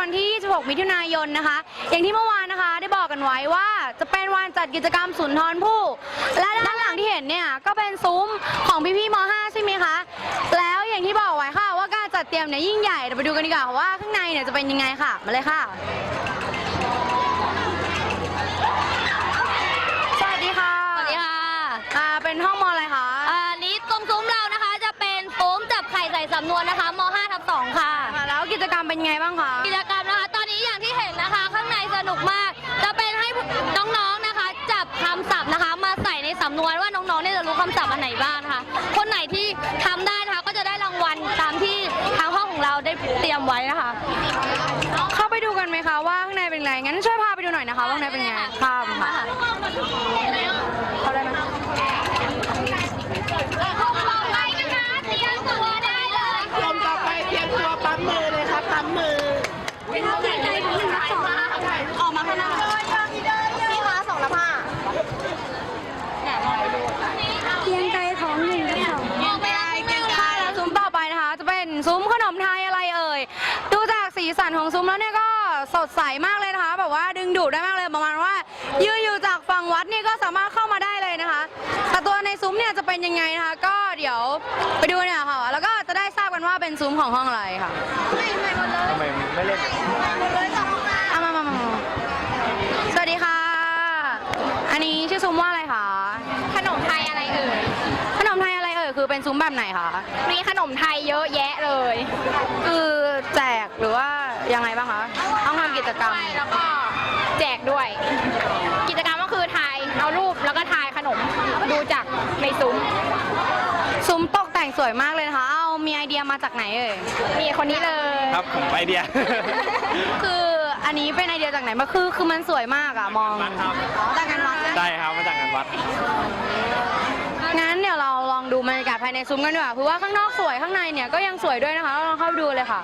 วันที่ 26 มิถุนายนนะคะ อย่างที่เมื่อวานนะคะได้บอกกันไว้ว่าจะเป็นวันจัดกิจกรรมสุนทรภู่และด้านหลังที่เห็นเนี่ยก็เป็นซุ้มของพี่ๆม .5 ใช่ไหมคะ แล้วอย่างที่บอกไว้ค่ะว่าการจัดเตรียมเนี่ยยิ่งใหญ่เดี๋ยวไปดูกันดีกว่าว่าข้างในเนี่ยจะเป็นยังไงค่ะ มาเลยค่ะ สวัสดีค่ะสวัสดีค่ะอ่าเป็นห้องมอะไรคะ อ่านี้ตรงซุ้มเรานะคะจะเป็นซุ้มจับไข่ใส่สำนวนนะคะม 5 ทับ2ค่ะค่ะแล้ว กิจกรรมเป็นไงบ้างคะ กิจกรรมนะคะ ตอนนี้อย่างที่เห็นนะคะ ข้างในสนุกมาก จะเป็นให้น้องๆนะคะ จับคำศัพท์นะคะ มาใส่ในสำนวนว่าน้องๆเนี่ยจะรู้คำศัพท์อันไหนบ้างนะคะ คนไหนที่ทำได้นะคะก็จะได้รางวัลตามที่ทางห้องของเราได้เตรียมไว้นะคะ เข้าไปดูกันไหมคะว่าข้างในเป็นไง งั้นช่วยพาไปดูหน่อยนะคะว่าข้างในเป็นไงค่ะค่ะเข้าได้ไหม ลมต่อไปเตรียมตัวปั๊มมือเลยครับปั๊มมือ ออกมาข้างหน้าพี่คะสองละผ้าเพียงใจท้องหนึ่งกับสองค่ะแล้วซุ้มต่อไปนะคะ จะเป็นซุ้มขนมไทยอะไรเอ่ย ดูจากสีสันของซุ้มแล้วเนี่ยก็สดใสมากเลยนะคะ แบบว่าดึงดูดได้มากเลยประมาณว่า ยืนอยู่จากฝั่งวัดนี่ก็สามารถเข้ามาได้เลยนะคะ แต่ตัวในซุ้มเนี่ยจะเป็นยังไงนะคะ ก็เดี๋ยวไปดูเนี่ยค่ะ แล้วก็ เป็นซุ้มของห้องอะไรค่ะทำไมไม่เล่นเอามามามามาสวัสดีค่ะ อันนี้ชื่อซุ้มว่าอะไรคะขนมไทยอะไรเอ่ย ขนมไทยอะไรเอ่ยคือเป็นซุ้มแบบไหนคะมีขนมไทยเยอะแยะเลยคือแจกหรือว่ายังไงบ้างคะต้องทำกิจกรรมแล้วก็แจกด้วย กิจกรรมก็คือถ่ายเอารูปแล้วก็ถ่ายขนมดูจากในซุ้มซุ้มตกแต่ง สวยมากเลยนะคะ เอามีไอเดียมาจากไหนเอ่ย มีคนนี้เลย ครับผมไอเดียคืออันนี้เป็นไอเดียจากไหนมาคือคือมันสวยมากอะมอง วัดครับจากงานวัดได้ครับมาจากงานวัด งั้นเดี๋ยวเราลองดูบรรยากาศภายในซุ้มกันดีกว่าคือว่าข้างนอกสวยข้างในเนี่ยก็ยังสวยด้วยนะคะเราลองเข้าไปดูเลยค่ะ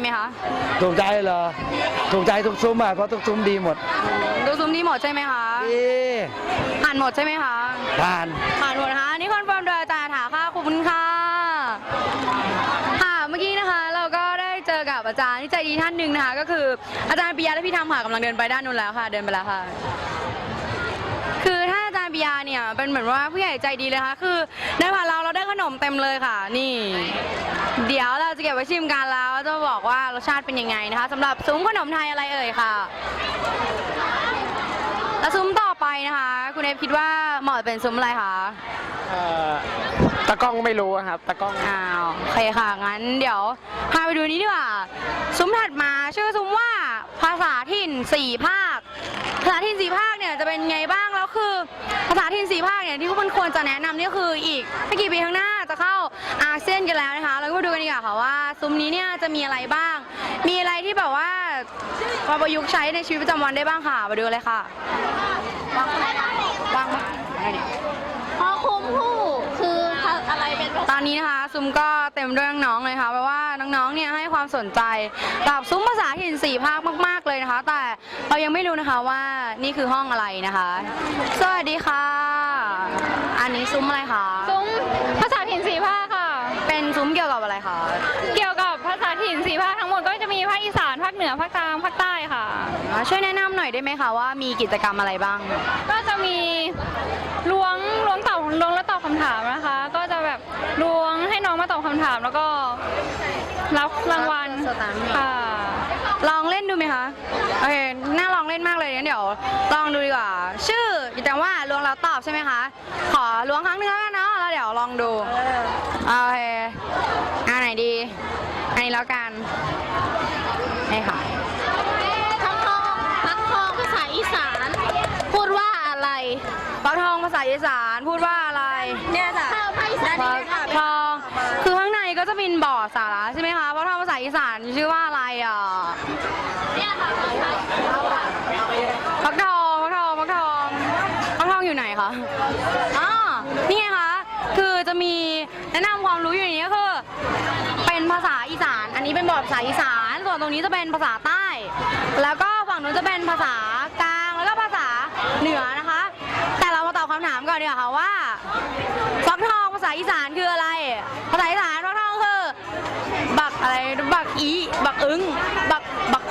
ไหนมากที่สุดมีไหมคะ ถูกใจเหรอ ถูกใจทุกซุ้มอะ เพราะทุกซุ้มดีหมด ดูซุ้มนี้หมดใช่ไหมคะดีผ่านหมดใช่ไหมคะผ่านผ่านหมดนะคะอันนี่คอนเฟิร์มโดยอาจารย์ถาค่ะขอบคุณค่ะค่ะเมื่อกี้นะคะ เราก็ได้เจอกับอาจารย์ที่ใจดีท่านหนึ่งนะคะ ก็คืออาจารย์ปิยะและพี่ธรรมค่ะกำลังเดินไปด้านนู้นแล้วค่ะ เดินไปแล้วค่ะ คือถ้าอาจาร ย์ปิยาเนี่ยเป็นเหมือนว่าผู้ใหญ่ใจดีเลยค่ะคือได้ผ่านเราเราได้ขนมเต็มเลยค่ะ นี่ เดี๋ยวเราจะเก็บไว้ชิมกันแล้วจะบอกว่ารสชาติเป็นยังไงนะคะสำหรับซุ้มขนมไทยอะไรเอ่ยค่ะแล้วซุ้มต่อไปนะคะ คุณเอฟคิดว่าเหมาะเป็นซุ้มอะไรคะเอ่อตะกล้องไม่รู้อะครับตะกล้องอ้าวโอเคค่ะงั้นเดี๋ยวพาไปดูนี้ดีกว่าซุ้มถัดมาชื่อซุ้มว่าภาษาถิ่นสี่ภาคภา ษาถิ่นสี่ภาคเนี่ยจะเป็นไงบ้างแล้วคือภาษาถิ่นสี่ภาคเนี่ยที่มันควรจะแนะนำนี่คืออีกไม่กี่ปีข้างหน้าจะเข้าอาเซียนกันแล้วนะคะเราก็มาดูกันดีกว่าค่ะว่าซุ้มนี้เนี่ยจะมีอะไรบ้าง มีอะไรที่แบบว่ามาประยุกต์ใช้ในชีวิตประจำวันได้บ้างค่ะมาดูเลยค่ะวางไหมวางไหมอะไรเนี่ย พอคุมผู้คืออะไรเป็น ต อนนี้นะคะซุ้มก็เต็มด้วยน้องๆเลยค่ะเพราะว่าน้องๆเนี่ยให้ความสนใจกับซุ้มภาษาถิ่นสี่ภาคมาก ๆเลยนะคะ แต่เรายังไม่รู้นะคะว่านี่คือห้องอะไรนะคะ สวัสดีค่ะ อันนี้ซุ้มอะไรคะซุ้มภาษาถิ่นสีภาคค่ะ เป็นซุ้มเกี่ยวกับอะไรคะเกี่ยวกับภาษาถิ่นสีภาคทั้งหมดก็จะมีภาคอีสานภาคเหนือภาคกลางภาคใต้ค่ะอ่าช่วยแนะนำหน่อยได้ไหมคะว่ามีกิจกรรมอะไรบ้าง ก็จะมีล้วงล้วงตอบล้วงและตอบคำถามนะคะ ก็จะแบบ ล้วงให้น้องมาตอบคำถามแล้วก็รับรางวัลสตางค์ ค่ะ ลองเล่นดูไหมคะโอเคน่าลองเล่นมากเลยงั้นเดี๋ยว ลองดูดีกว่า ชื่อกิจกรรมว่าล้วงแล้วตอบใช่ไหมคะ ขอล้วงครั้งหนึงแล้วกันเนาะแล้วเดี๋ยวลองดูโอเคอันไหนดีอันนี้แล้วกันนี่ค่ะ ทักทองทักทองภาษาอีสาน พูดว่าอะไร ฟักทองภาษาอีสานพูดว่าอะไร เนี่ยจ้ะ ภาษาอีสานฟักทอง คือข้างใน ก็จะเป็นบ่อสาระใช่ไหมคะฟักทองภาษาอีสานชื่อว่าอะไรอะเนี่ยค่ะฟักทองฟักทองฟักทองฟักทองอยู่ไหนคะอ๋อนี่ไงคะ คือจะมีแนะนำความรู้อยู่ในนี้ก็คือ เป็นภาษาอีสาน อันนี้เป็นบทภาษาอีสาน ส่วนตรงนี้จะเป็นภาษาใต้ แล้วก็ฝั่งนู้นจะเป็นภาษากลาง แล้วก็ภาษาเหนือนะคะ แต่เรามาตอบคำถามก่อนดีกว่าค่ะว่าฟักทองภาษาอีสานคืออะไร ภาษาอีสานฟักทองคือ บัก อะไรบักอีบักอึ้งบักบัก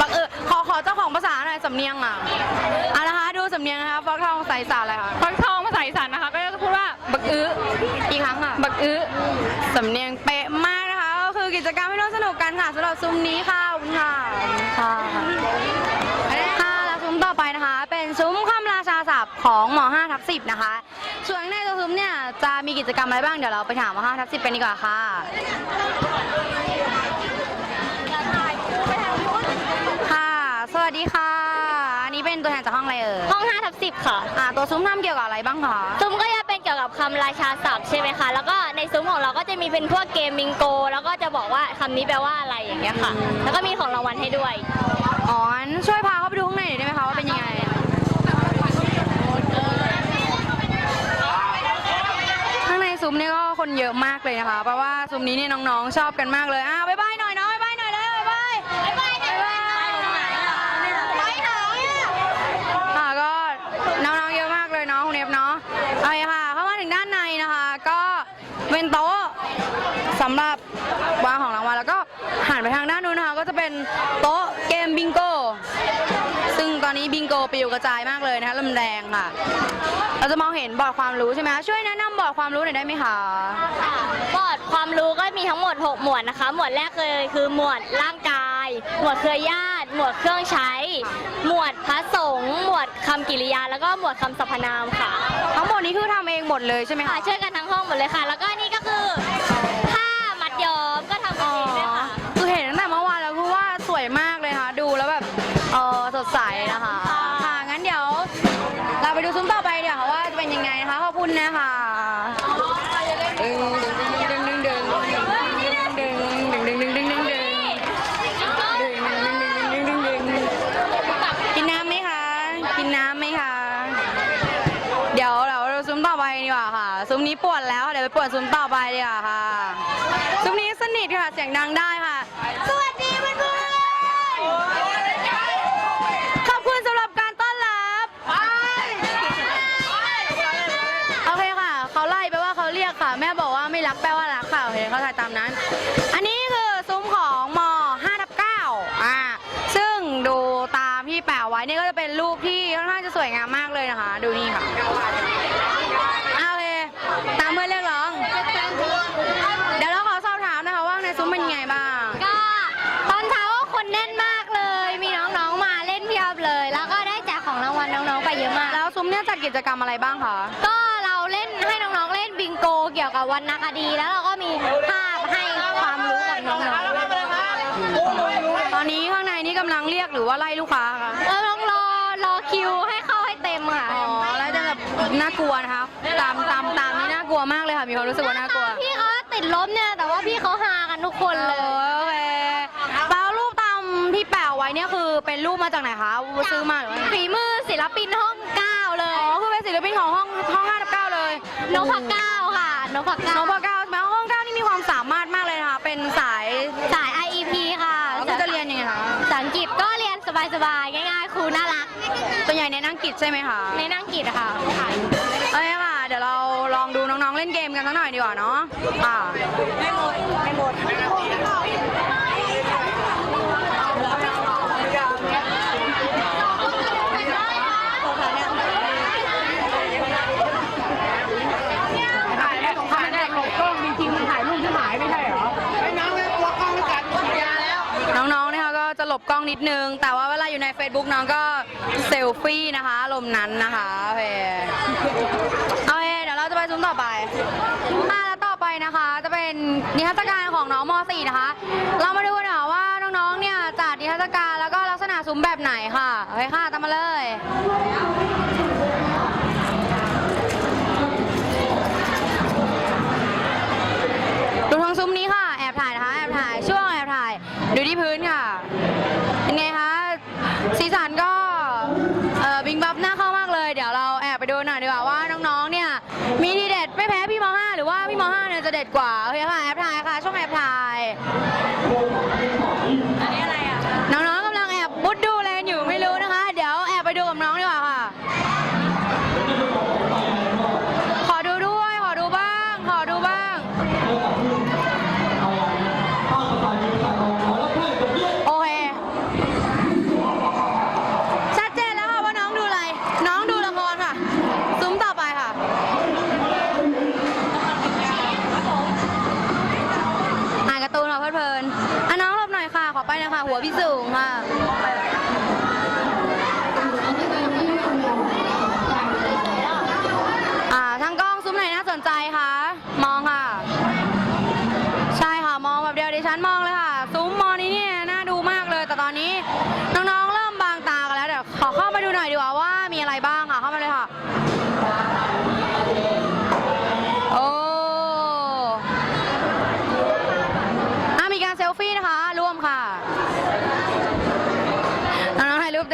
บักเออขอขอเจ้าของภาษาหน่อยสำเนียงอะอะนะคะดูสำเนียงนะคะฟักทองภาษาอีสานอะไรคะฟักทองภาษาอีสานนะคะ ก็จะพูดว่าบักอื้ออีกครั้งค่ะบักอื้อสำเนียงเป๊ะมากนะคะก็คือกิจกรรมที่ร่วมสนุกกันค่ะสำหรับซุ้มนี้ค่ะขอบคุณค่ะค่ะค่ะแล้วซุ้มต่อไปนะคะ เป็นซุ้มคำราชาศัพท์ของหมอ5ทับ10นะคะส่วน จะมีกิจกรรมอะไรบ้างเดี๋ยวเราไปถามหมอ5ทับ10กันดีกว่าค่ะ ค่ะ สวัสดีค่ะ อันนี้เป็นตัวแทนจากห้องอะไรเอ่ยห้อง5ทับ10 ค่ะ อ่าตัวซุ้มทำเกี่ยวกับอะไรบ้างคะซุ้มก็จะเป็นเกี่ยวกับคำราชาศัพท์ใช่ไหมคะ แล้วก็ในซุ้มของเราก็จะมีเป็นพวกเกมบิงโก แล้วก็จะบอกว่าคำนี้แปลว่าอะไรอย่างเงี้ยค่ะ แล้วก็มีของรางวัลให้ด้วย อ๋องั้นช่วยพาเข้าไปดูข้างในหน่อยได้ไหมคะว่าเป็นยังไง ข้างในซุ้ มนี่ก็คนเยอะมากเลยนะคะ เพราะว่าซุ้มนี้เนี่ยน้องๆชอบกันมากเลยอ้าวบ๊ายบายหน่อยเนาะบ๊ายบายหน่อยเลยบ๊ายบายบ๊ายบายบ๊ายบายไปไหนค่ะก็น้องๆเยอะมากเลยเนาะคุณเอฟเนาะโอเคค่ะเข้ามาถึงด้านในนะคะ ก็เป็นโต๊ะสำหรับวางของรางวัลแล้วก็หันไปทางด้านนู้นนะคะก็จะเป็นโต๊ะเกมบิงโก อนนี้บิงโกปลิวกระจายมากเลยนะคะลำแดงค่ะ เราจะมองเห็นบอร์ดความรู้ใช่ไหมคะช่วยแนะนำบอร์ดความรู้หน่อยได้ไหมคะบอร์ดความรู้ก็มีทั้งหมด 6 หมวดนะคะ หมวดแรกเลยคือหมวดร่างกาย หมวดเครือญาติ หมวดเครื่องใช้ หมวดพระสงฆ์หมวดคำกิริยา แล้วก็หมวดคำสรรพนามค่ะ ทั้งหมดนี้คือทำเองหมดเลยใช่ไหมค่ะคะช่วยกันทั้งห้องหมดเลยค่ะ แล้วก็นี่ก็ ยังไงคะ ขอบคุณนะคะ รักแปลว่ารักค่ะโอเคเขาถ่ายตามนั้น อันนี้คือซุ้มของม5ทับ9อ่าซึ่งดูตามที่แปะไว้นี่ก็จะเป็นรูปที่ค่อนข้างจะสวยงามมากเลยนะคะ ดูนี่ค่ะอ่าโอเคตามเพื่อนเรียกร้อง เดี๋ยวเราขอสอบถามนะคะว่าในซุ้มเป็นยังไงบ้าง ก็ตอนเช้าก็คนแน่นมากเลย มีน้องๆมาเล่นเพียบเลย แล้วก็ได้แจกของรางวัลน้องๆไปเยอะมาก แล้วซุ้มเนี่ยจัดกิจกรรมอะไรบ้างคะ ก็ บิงโกเกี่ยวกับวรรณคดี แล้วเราก็มีภาพให้ความรู้กับน้องตอนนี้ข้างในนี่กำลังเรียกหรือว่าไล่ลูกค้าคะๆเราต้องรอรอคิวให้เข้าให้เต็มค่ะ อ๋อแล้วจะแบบน่ากลัวนะคะ ตามตามตามนี่น่ากลัวมากเลยค่ะ มีความรู้สึกว่าน่ากลัวพี่เขาติดลบเนี่ย แต่ว่าพี่เขาหากันทุกคนเอเลยอโอเคแล้วรูปตามที่แปะไว้เนี่ยคือเป็นรูปมาจากไหนคะ ซื้อมาหรือว่าไงฝีมือศิลปินห้องเก้าเลอ๋ยอคือเป็นศิลปินของห้องห้องห้าทับเก้าเลยนพเก้าค่ะ นพเก้าน้องพอเก้าใช่ไหมห้องเก้านี่มีความสามารถมากเลยนะคะ เป็นสายสาย IEP ค่ะแล้วก็จะเรียนยังไงคะภาษาอังกฤษก็เรียนสบายๆ ง่ายๆ ครูน่ารัก ส่วนใหญ่ในนอังกฤษใช่ไหมคะในนั่งกฤษอะค่ะโอเคค่ะ เดี๋ยวเราลองดูน้องๆ เล่นเกมกันสักหน่อยดีกว่าเนาะค่ะไม่หมดไม่หมดน้องๆนะคะก็จะ หลบกล้องนิดนึง แต่ว่าเวลาอยู่ใน Facebook น้องก็เซลฟี่นะคะลมณ์นั้นนะคะโอเคเอเอเดี๋ยวเราจะไปซุ้มต่อไปอ่าแล้วต่อไปนะคะ จะเป็นนิทรรศการของน้องม .4 นะคะ เรามาดูกันค่ะว่าน้องๆเนี่ยจัดนิทรรศการแล้วก็ลักษณะซุ้มแบบไหนค่ะโอเคค่ะตามมาเลย ดูกับน้องดีกว่าค่ะ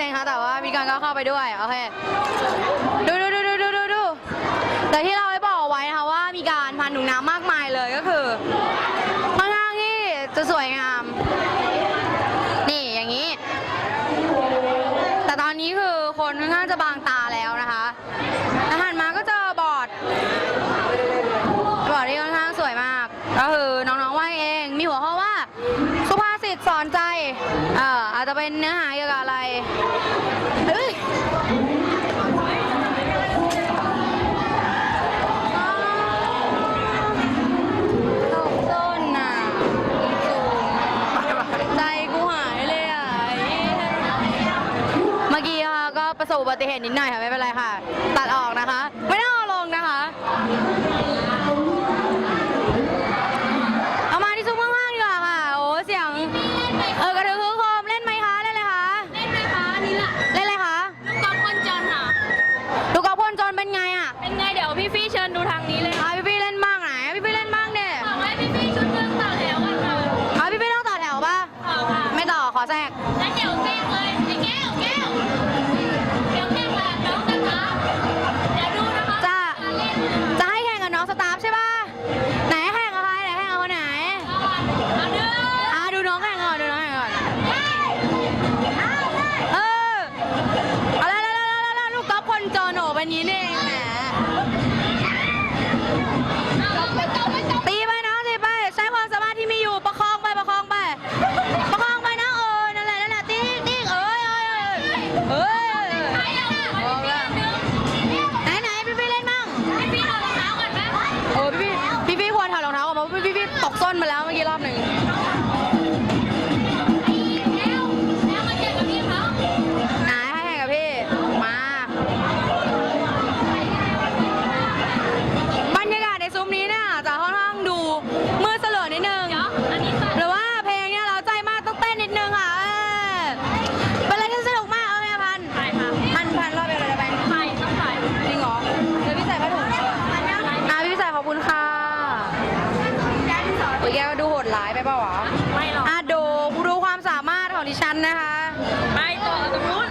นะคะแต่ว่ามีการก็เข้าไปด้วยโอเคดูดูดูดูดูดูดูแต่ที่เราได้บอกไว้นะคะว่ามีการพันถุงน้ำมากมายเลยก็คือค่อนข้างที่จะสวยงาม นี่อย่างนี้ แต่ตอนนี้คือคนค่อนข้างจะบางตาแล้วนะคะแล้วหันมาก็เจอบอร์ดบอร์ดที่ค่อนข้างสวยมาก ก็คือน้องๆว่าเองมีหัวข้อว่าสุภาษิตสอนใจ เอออาจจะเป็นเนื้อหา ต้นน่ะใจกูหายเลยอะเมื่อกี้ค่ะก็ประสบอุบัติเหตุนิดหน่อยค่ะ ไม่เป็นไรค่ะ เล่นอะไรคะลูกกอล์ฟคนจนค่ะ ลูกกอล์ฟพ่นจนเป็นไงอะ เป็นไงเดี๋ยวพี่ฟี่เชิญดูทางนี้เลยค่ะพี่ วันนี้นี่เองแหม ดิฉันนะคะ ไปต่อตรงนู้น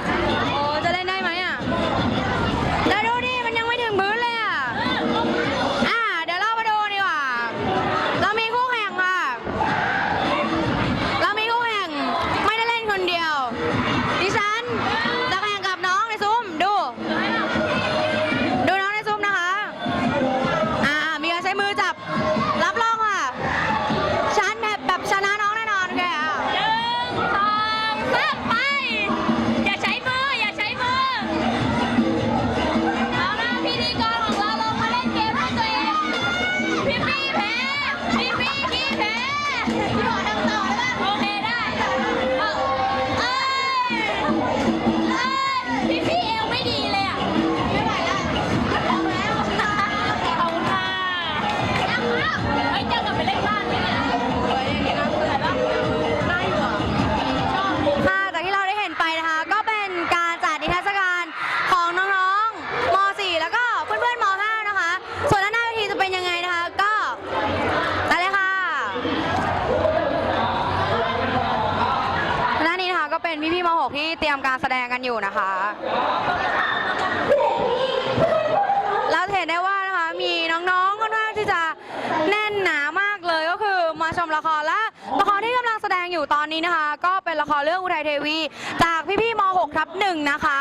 ันอยู่นะคะเราเห็นได้ว่านะคะมีน้องๆก็น่าที่จะแน่นหนามากเลยก็คือมาชมละครและละครที่กำลังแสดงอยู่ตอนนี้นะคะ ก็เป็นละครเรื่องอุทัยเทวี จากพี่ๆม .6 ทับหนึ่งนะคะ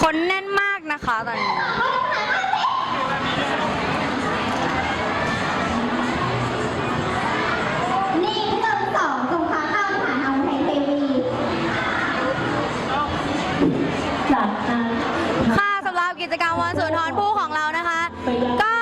คนแน่นมากนะคะตอนนี้ กิจกรรมวันสุนทรภู่ของเรานะคะ ก็